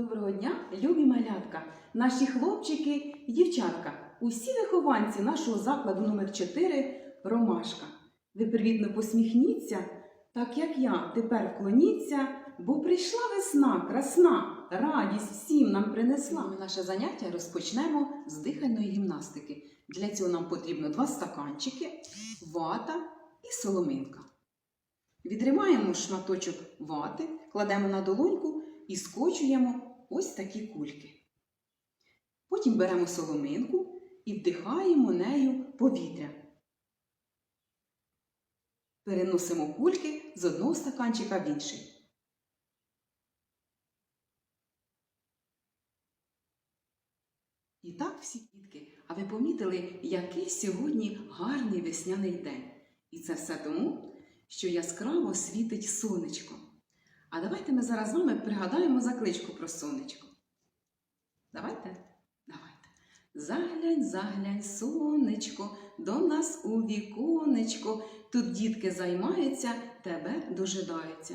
Доброго дня, любі малятка, наші хлопчики і дівчатка, усі вихованці нашого закладу номер 4 Ромашка. Ви привітно посміхніться, так як я, тепер вклоніться, бо прийшла весна, красна, радість всім нам принесла. Ми наше заняття розпочнемо з дихальної гімнастики. Для цього нам потрібно два стаканчики, вата і соломинка. Відриваємо шматочок вати, кладемо на долоньку і скочуємо ось такі кульки. Потім беремо соломинку і вдихаємо нею повітря. Переносимо кульки з одного стаканчика в інший. І так всі дітки, а ви помітили, який сьогодні гарний весняний день. І це все тому, що яскраво світить сонечко. А давайте ми зараз з вами пригадаємо закличку про сонечко. Давайте? Давайте. Заглянь, заглянь, сонечко, до нас у віконечко. Тут дітки займаються, тебе дожидаються.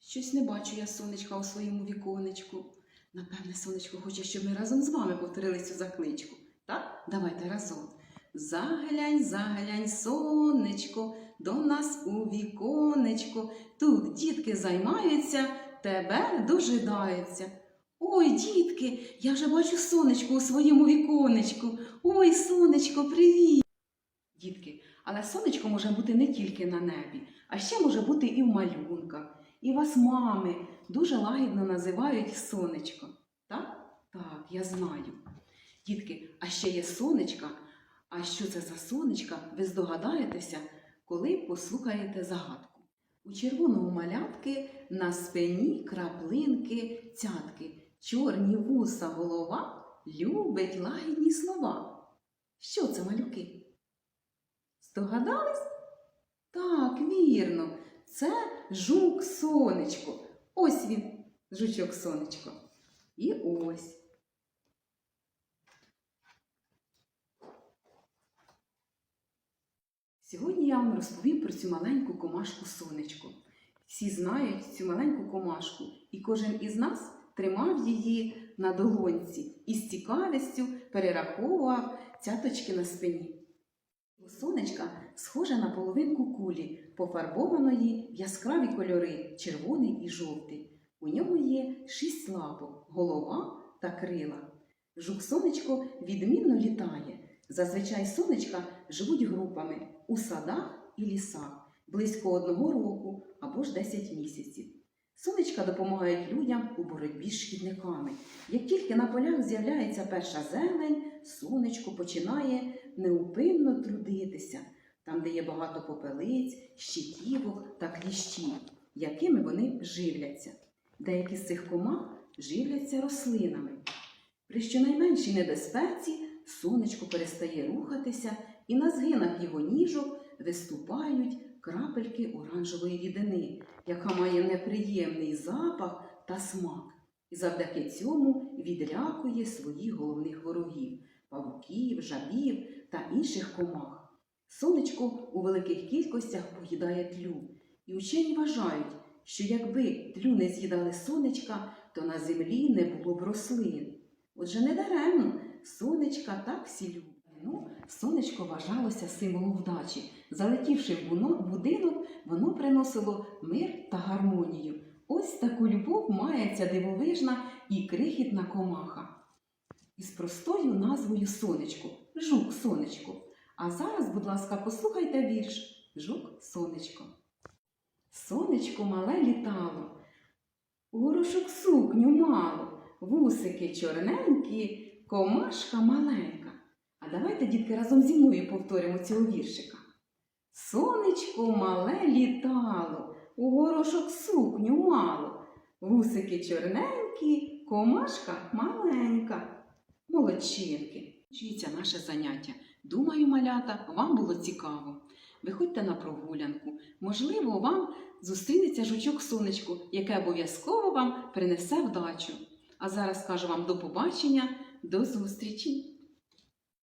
Щось не бачу я сонечка у своєму віконечку. Напевне, сонечко хоче, щоб ми разом з вами повторили цю закличку. Так? Давайте разом. Заглянь, заглянь, сонечко, до нас у віконечко. Тут дітки займаються, тебе дожидаються. Ой, дітки, я вже бачу сонечко у своєму віконечку. Ой, сонечко, привіт! Дітки, але сонечко може бути не тільки на небі, а ще може бути і в малюнках. І вас мами дуже лагідно називають сонечко. Так? Так, я знаю. Дітки, а ще є сонечка. А що це за сонечка, ви здогадаєтеся, коли послухаєте загадку. У червоного малятки на спині краплинки цятки, чорні вуса голова любить лагідні слова. Що це малюки? Здогадались? Так, вірно, це жук сонечко. Ось він, жучок сонечко. І ось. Сьогодні я вам розповім про цю маленьку комашку сонечко. Всі знають цю маленьку комашку, і кожен із нас тримав її на долонці і з цікавістю перераховував цяточки на спині. Сонечка схожа на половинку кулі, пофарбованої в яскраві кольори червоний і жовтий. У нього є шість лапок, голова та крила. Жук сонечко відмінно літає. Зазвичай сонечка живуть групами у садах і лісах близько одного року або ж 10 місяців. Сонечка допомагають людям у боротьбі з шкідниками. Як тільки на полях з'являється перша зелень, сонечко починає неупинно трудитися, там, де є багато попелиць, щитівок та кліщів, якими вони живляться. Деякі з цих комах живляться рослинами. При щонайменшій небезпеці сонечко перестає рухатися, і на згинах його ніжок виступають крапельки оранжевої рідини, яка має неприємний запах та смак, і завдяки цьому відлякує своїх головних ворогів павуків, жабів та інших комах. Сонечко у великих кількостях поїдає тлю, і учені вважають, що якби тлю не з'їдали сонечка, то на землі не було б рослин. Отже, не даремно сонечка так всі люблять. Ну, сонечко вважалося символом вдачі. Залетівши в будинок, воно приносило мир та гармонію. Ось таку любов має ця дивовижна і крихітна комаха. Із простою назвою сонечко, жук сонечко. А зараз, будь ласка, послухайте вірш Жук сонечко. Сонечко мале літало, горошок сукню мало, вусики чорненькі, комашка маленька. А давайте, дітки, разом зі мною повторимо цього віршика. Сонечко мале літало, у горошок сукню мало, вусики чорненькі, комашка маленька. Молодчинки. Вчиться наше заняття. Думаю, малята, вам було цікаво. Виходьте на прогулянку. Можливо, вам зустрінеться жучок сонечко, яке обов'язково вам принесе вдачу. А зараз кажу вам до побачення, до зустрічі!